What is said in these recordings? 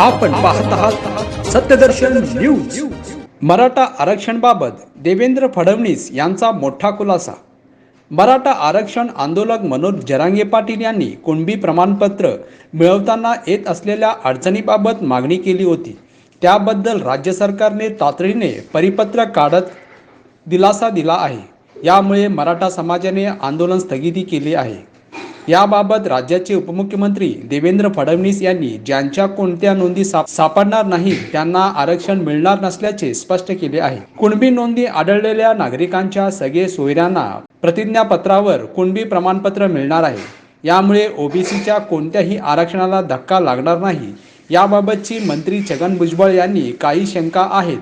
आपण पाहत आहात सत्यदर्शन न्यूज. मराठा आरक्षणबाबत देवेंद्र फडणवीस यांचा मोठा खुलासा. मराठा आरक्षण आंदोलक मनोज जरांगे पाटील यांनी कुणबी प्रमाणपत्र मिळवताना येत असलेल्या अडचणीबाबत मागणी केली होती. त्याबद्दल राज्य सरकारने तातडीने परिपत्र काढत दिलासा दिला आहे. यामुळे मराठा समाजाने आंदोलन स्थगिती केली आहे. याबाबत राज्याचे उपमुख्यमंत्री देवेंद्र फडणवीस यांनी ज्यांच्या कोणत्या नोंदी सापडणार नाही त्यांना आरक्षण मिळणार नसल्याचे स्पष्ट केले आहे. कुणबी नोंदी आढळलेल्या नागरिकांच्या सगळे सोयऱ्यांना प्रतिज्ञापत्रावर कुणबी प्रमाणपत्र मिळणार आहे. यामुळे ओबीसीच्या कोणत्याही आरक्षणाला धक्का लागणार नाही. याबाबतची मंत्री छगन भुजबळ यांनी काही शंका आहेत.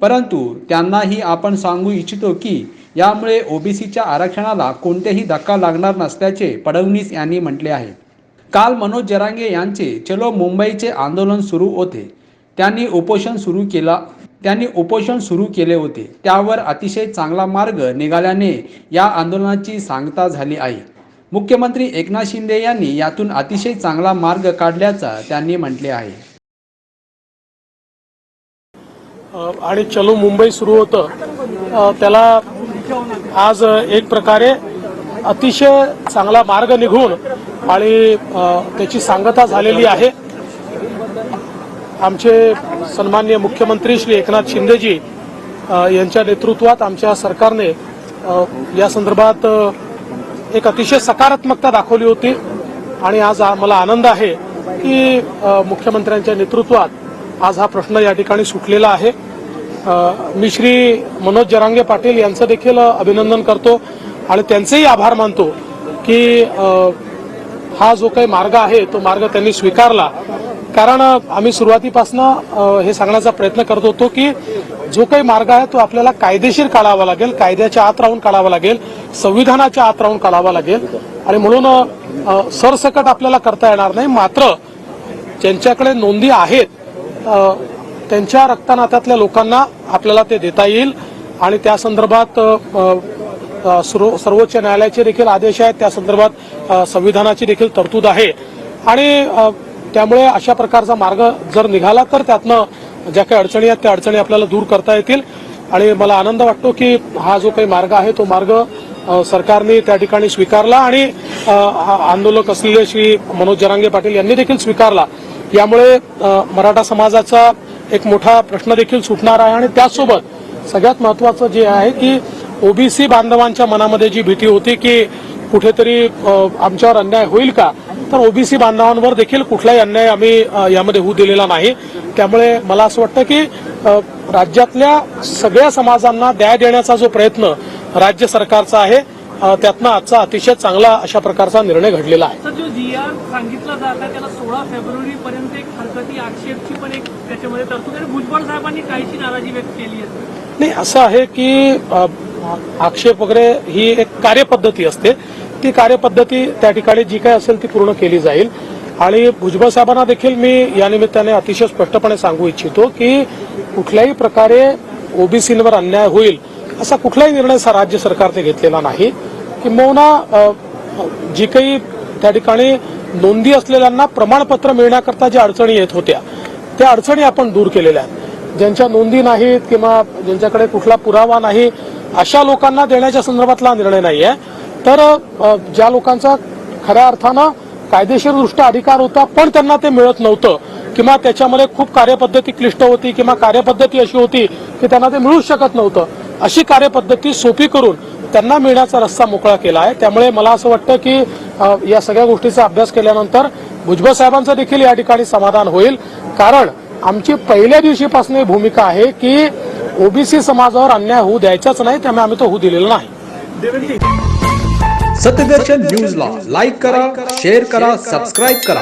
परंतु त्यांनाही आपण सांगू इच्छितो की यामुळे ओबीसीच्या आरक्षणाला कोणतेही धक्का लागणार नसल्याचे फडणवीस यांनी म्हटले आहे. काल मनोज जरांगे यांचे चलो मुंबईचे आंदोलन सुरू होते. त्यांनी उपोषण सुरू केला त्यांनी उपोषण सुरू केले होते. त्यावर अतिशय चांगला मार्ग निघाल्याने या आंदोलनाची सांगता झाली आहे. मुख्यमंत्री एकनाथ शिंदे यांनी यातून अतिशय चांगला मार्ग काढल्याचा त्यांनी म्हटले आहे. आणि चलो मुंबई सुरू होतं. त्याला आज एक प्रकारे अतिशय चांगला मार्ग निघून आणि त्याची सांगता झालेली आहे. आमचे सन्मान्य मुख्यमंत्री श्री एकनाथ शिंदेजी यांच्या नेतृत्वात आमच्या सरकारने या संदर्भात एक अतिशय सकारात्मकता दाखवली होती. आणि आज मला आनंद आहे की मुख्यमंत्र्यांच्या नेतृत्वात आज हा प्रश्न या ठिकाणी सुटलेला आहे. मी श्री मनोज जरांगे पाटील यांचं देखील अभिनंदन करतो आणि त्यांचेही आभार मानतो की हा जो काही मार्ग आहे तो मार्ग त्यांनी स्वीकारला. कारण आम्ही सुरुवातीपासून हे सांगण्याचा प्रयत्न करत होतो की जो काही मार्ग आहे तो आपल्याला कायदेशीर काढावा लागेल कायद्याच्या आत राहून काढावा लागेल संविधानाच्या आत राहून काढावा लागेल. आणि म्हणून सरसकट आपल्याला करता येणार नाही. मात्र ज्यांच्याकडे नोंदी आहेत त्यांच्या रक्तनात्यातल्या लोकांना आपल्याला ते देता येईल. आणि त्या संदर्भात सर्वोच्च न्यायालयाचे देखील आदेश आहेत. त्या संदर्भात संविधानाची देखील तरतूद आहे. आणि त्यामुळे अशा प्रकारचा मार्ग जर निघाला तर त्यातनं ज्या काही अडचणी आहेत त्या अडचणी आपल्याला दूर करता येतील. आणि मला आनंद वाटतो की हा जो काही मार्ग आहे तो मार्ग सरकारने त्या ठिकाणी स्वीकारला आणि आंदोलक असलेले श्री मनोज जरांगे पाटील यांनी देखील स्वीकारला. यामुळे मराठा समाजाचा एक मोठा प्रश्न देखील सुटणार आहे आणि त्याचसोबत सगळ्यात महत्वाचं जे आहे की ओबीसी बांधवांच्या मनामध्ये जी भीती होती की कुठेतरी आमच्यावर अन्याय होईल का तर ओबीसी बांधवांवर देखील कुठलाही अन्याय आम्ही यामध्ये होऊ दिलेला नाही. त्यामुळे मला असं वाटतं की राज्यातल्या सगळ्या समाजांना न्याय देण्याचा जो प्रयत्न राज्य सरकारचा आहे त्यातनं आजचा अतिशय चांगला अशा प्रकारचा निर्णय घडलेला आहे. जो जी आर सांगितला जात आहे त्याला सोळा फेब्रुवारी पर्यंत एक हरकती आक्षेपची पण एक त्याच्यामध्ये तरतूद आणि भुजबळ साहेबांनी काहीशी नाराजी व्यक्त केली आहे. नाही असं आहे की आक्षेप वगैरे ही एक कार्यपद्धती असते. ती कार्यपद्धती त्या ठिकाणी जी काय असेल ती पूर्ण केली जाईल. आणि भुजबळ साहेबांना देखील मी या निमित्ताने अतिशय स्पष्टपणे सांगू इच्छितो की कुठल्याही प्रकारे ओबीसीवर अन्याय होईल असा कुठलाही निर्णय राज्य सरकारने घेतलेला नाही. किंबहुना जी काही त्या ठिकाणी नोंदी असलेल्यांना प्रमाणपत्र मिळण्याकरता ज्या अडचणी येत होत्या त्या अडचणी आपण दूर केलेल्या आहेत. ज्यांच्या नोंदी नाहीत किंवा ज्यांच्याकडे कुठला पुरावा नाही अशा लोकांना देण्याच्या संदर्भातला निर्णय नाही आहे तर ज्या लोकांचा खऱ्या अर्थानं कायदेशीरदृष्ट्या अधिकार होता पण त्यांना ते मिळत नव्हतं किंवा त्याच्यामध्ये खूप कार्यपद्धती क्लिष्ट होती किंवा कार्यपद्धती अशी होती की त्यांना ते मिळूच शकत नव्हतं अशी कार्यपद्धती सोपी करून त्यांना मिळण्याचा रस्ता मोकळा केला आहे. त्यामुळे मला असं वाटतं की या सगळ्या गोष्टीचा अभ्यास केल्यानंतर भुजबळ साहेबांचं देखील या ठिकाणी समाधान होईल. कारण आमची पहिल्या दिवशीपासून ही भूमिका आहे की ओबीसी समाजावर अन्याय होऊ द्यायचाच नाही त्यामुळे आम्ही तो होऊ दिलेला नाही. सत्यदर्शन न्यूजला लाईक करा शेअर करा सबस्क्राईब करा.